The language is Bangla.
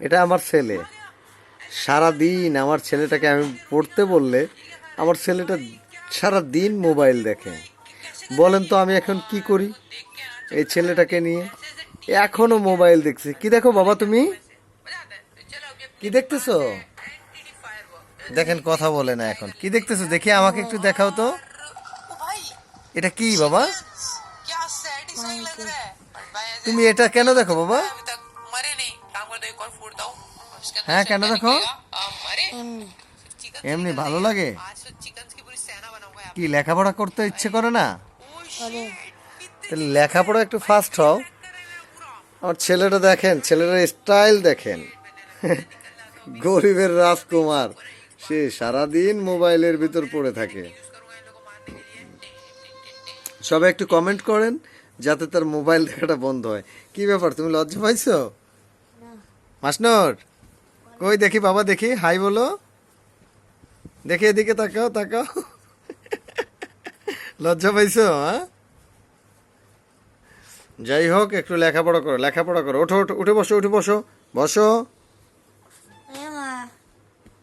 এটা আমার ছেলে। সারাদিন আমার ছেলেটাকে আমি পড়তে বললে আমার ছেলেটা সারা দিন মোবাইল দেখে। বলেন তো আমি এখন কি করি এই ছেলেটাকে নিয়ে? এখনও মোবাইল দেখছি। কি দেখো বাবা তুমি? কি দেখতেছো? দেখেন কথা বলে না এখন। কি দেখতেছো? দেখি আমাকে একটু দেখাও তো। এটা কি বাবা? তুমি এটা কেন দেখো বাবা? হ্যাঁ কেন দেখো? এমনি। ভালো লাগে? কি লেখাপড়া করতে ইচ্ছে করে না? লেখাপড়া একটু ফাস্ট হও। আমার ছেলেটা দেখেন ছেলেটা স্টাইল দেখেন। গরিবের রাজকুমার সে সারাদিন মোবাইলের ভিতর পড়ে থাকে। সবাই একটু কমেন্ট করেন যাতে তার মোবাইল দেখাটা বন্ধ হয়। কি ব্যাপার তুমি লজ্জা পাইছো? মাসনর, কই দেখি বাবা দেখি, হাই বলো। দেখি এদিকে তাকাও তাকাও। লজ্জা পাইছো হ্যাঁ? যাই হোক, একটু লেখাপড়া করো লেখাপড়া করো। ওঠো ওঠো, উঠে বসো উঠে বসো বসো।